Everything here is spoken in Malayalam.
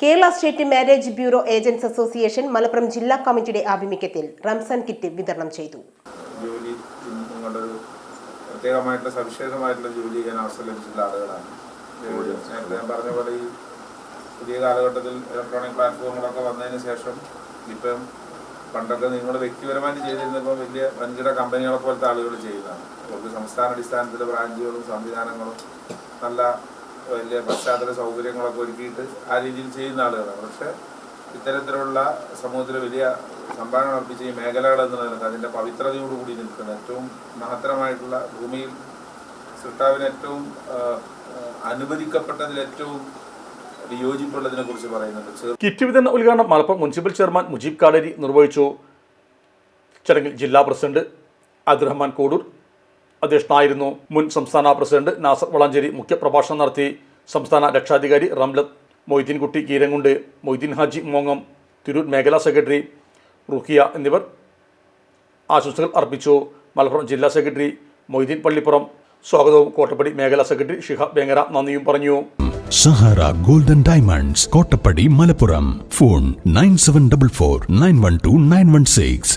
Kerala state marriage bureau agents association Malappuram ജില്ലാ കമ്മിറ്റിയുടെ ആഭിമുഖ്യത്തിൽ റംസാൻ കിറ്റ് വിതരണം ചെയ്തു. പ്രത്യേകമായിട്ടുള്ള സവിശേഷമായിട്ടുള്ള ആളുകളാണ്. നേരത്തെ ഈ പുതിയ കാലഘട്ടത്തിൽ ഇലക്ട്രോണിക് പ്ലാറ്റ്ഫോമുകളൊക്കെ വന്നതിന് ശേഷം ഇപ്പം പണ്ടൊക്കെ നിങ്ങൾ വ്യക്തിപരമായിട്ട് ചെയ്തിരുന്നപ്പോൾ വലിയ വൻകിട കമ്പനികളെ പോലത്തെ ആളുകൾ ചെയ്യുന്നതാണ്. അവർക്ക് സംസ്ഥാന അടിസ്ഥാനത്തിൽ ബ്രാഞ്ചുകളും സംവിധാനങ്ങളും നല്ല വലിയ പശ്ചാത്തല സൗകര്യങ്ങളൊക്കെ ഒരുക്കിയിട്ട് ആ രീതിയിൽ ചെയ്യുന്ന ആളുകളാണ്. പക്ഷേ ഇത്തരത്തിലുള്ള സമൂഹത്തിൽ വലിയ സംഭാവന അർപ്പിച്ച ഈ മേഖലകൾ എന്ന് പറയുന്നത് അതിന്റെ പവിത്രതയോടുകൂടി നിൽക്കുന്ന ഏറ്റവും മഹത്തരമായിട്ടുള്ള ഭൂമിയിൽ സൃഷ്ടാവിന് ഏറ്റവും അനുവദിക്കപ്പെട്ടതിൽ ഏറ്റവും വിയോജിപ്പുള്ളതിനെ കുറിച്ച് പറയുന്നുണ്ട്. കിറ്റ് വിതരണ ഉദ്ഘാടനം മലപ്പുറം മുനിസിപ്പൽ ചെയർമാൻ മുജീബ് കാടരി നിർവഹിച്ചു. ചടങ്ങിൽ ജില്ലാ പ്രസിഡന്റ് അബ്ദുറഹ്മാൻ കോഡൂർ അധ്യക്ഷനായിരുന്നു മുൻ സംസ്ഥാന പ്രസിഡന്റ് നാസർ വളാഞ്ചേരി. മുഖ്യപ്രഭാഷണം നടത്തി സംസ്ഥാന രക്ഷാധികാരി റംലത്ത് മൊയ്തീൻകുട്ടി കീരങ്കുണ്ട് മൊയ്തീൻ ഹാജി മോങ്ങം തിരൂർ മേഖലാ സെക്രട്ടറി റുഖിയ എന്നിവർ ആശംസകൾ അർപ്പിച്ചു. മലപ്പുറം ജില്ലാ സെക്രട്ടറി മൊയ്തീൻ പള്ളിപ്പുറം സ്വാഗതവും കോട്ടപ്പടി മേഖലാ സെക്രട്ടറി ഷിഹാബ് ബേങ്ങര നന്ദിയും പറഞ്ഞു. Sahara golden diamonds Kottappadi Malappuram. Phone nine seven double four nine one two nine one six.